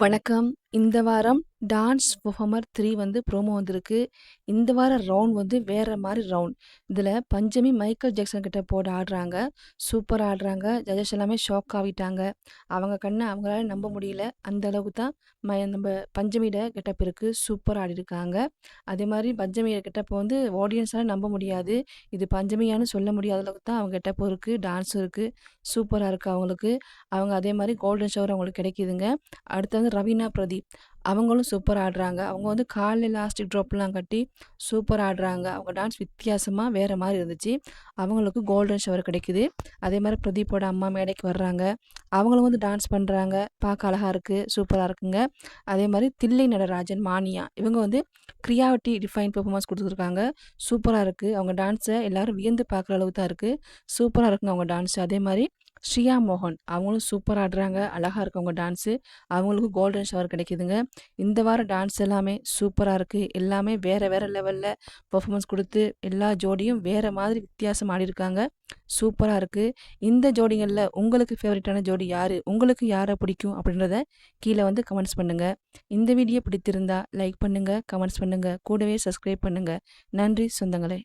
வணக்கம். இந்த வாரம் டான்ஸ் பர்ஃபார்மர் த்ரீ வந்து ப்ரோமோ வந்திருக்கு. இந்த வார ரவுண்ட் வந்து வேற மாதிரி ரவுண்ட். இதில் பஞ்சமி மைக்கேல் ஜாக்சன் கிட்ட போட ஆடுறாங்க. சூப்பராக ஆடுறாங்க. ஜட்ஜஸ் எல்லாமே ஷாக் ஆகிட்டாங்க அவங்க கண்ணை அவங்களால நம்ப முடியல. அந்த அளவுக்கு தான் ம நம்ம பஞ்சமியோட கெட்டப் இருக்கு. சூப்பராக ஆடிருக்காங்க அதே மாதிரி பஞ்சமியோட கெட்டப் வந்து ஆடியன்ஸால் நம்ப முடியாது. இது பஞ்சமியான்னு சொல்ல முடியாத அளவுக்கு தான் அவங்க கெட்டப்பும் இருக்குது டான்ஸும் இருக்குது சூப்பராக இருக்குது அவங்களுக்கு. அவங்க அதே மாதிரி கோல்டன் ஷவர் அவங்களுக்கு கிடைக்குதுங்க. அடுத்து வந்து ரவீனா பிரதீப். அவங்களும் சூப்பர் ஆடுறாங்க. அவங்க வந்து காலில் எலாஸ்டிக் ட்ராப்லாம் கட்டி சூப்பர் ஆடுறாங்க. அவங்க டான்ஸ் வித்தியாசமாக வேறு மாதிரி இருந்துச்சு. அவங்களுக்கு கோல்டன் ஷவர் கிடைக்குது. அதே மாதிரி பிரதீப்போட அம்மா மேடைக்கு வர்றாங்க. அவங்களும் வந்து டான்ஸ் பண்ணுறாங்க பார்க்க அழகாக இருக்குது சூப்பராக இருக்குங்க. அதே மாதிரி தில்லை நடராஜன், மானியா இவங்க வந்து கிரியாவிட்டி டிஃபைன் பெர்ஃபார்மன்ஸ் கொடுத்துருக்காங்க சூப்பராக இருக்குது அவங்க டான்ஸை எல்லோரும் வியந்து பார்க்குற அளவுக்கு தான் இருக்குது சூப்பராக இருக்குங்க அவங்க டான்ஸ். அதே மாதிரி ஸ்ரீயா மோகன் அவங்களும் சூப்பராக ஆடுறாங்க. அழகாக இருக்கவங்க டான்ஸு. அவங்களுக்கும் கோல்டன் ஷவர் கிடைக்குதுங்க. இந்த வார டான்ஸ் எல்லாமே சூப்பராக இருக்குது எல்லாமே வேறு வேறு லெவலில் பர்ஃபாமன்ஸ் கொடுத்து எல்லா ஜோடியும் வேறு மாதிரி வித்தியாசம் ஆடிருக்காங்க சூப்பராக இருக்குது இந்த ஜோடிகளில் உங்களுக்கு ஃபேவரட்டான ஜோடி யார் உங்களுக்கு யாரை பிடிக்கும்? அப்படின்றத கீழே வந்து கமெண்ட்ஸ் பண்ணுங்கள் இந்த வீடியோ பிடித்திருந்தா லைக் பண்ணுங்கள் கமெண்ட்ஸ் பண்ணுங்கள் கூடவே சப்ஸ்கிரைப் பண்ணுங்கள் நன்றி சொந்தங்களே!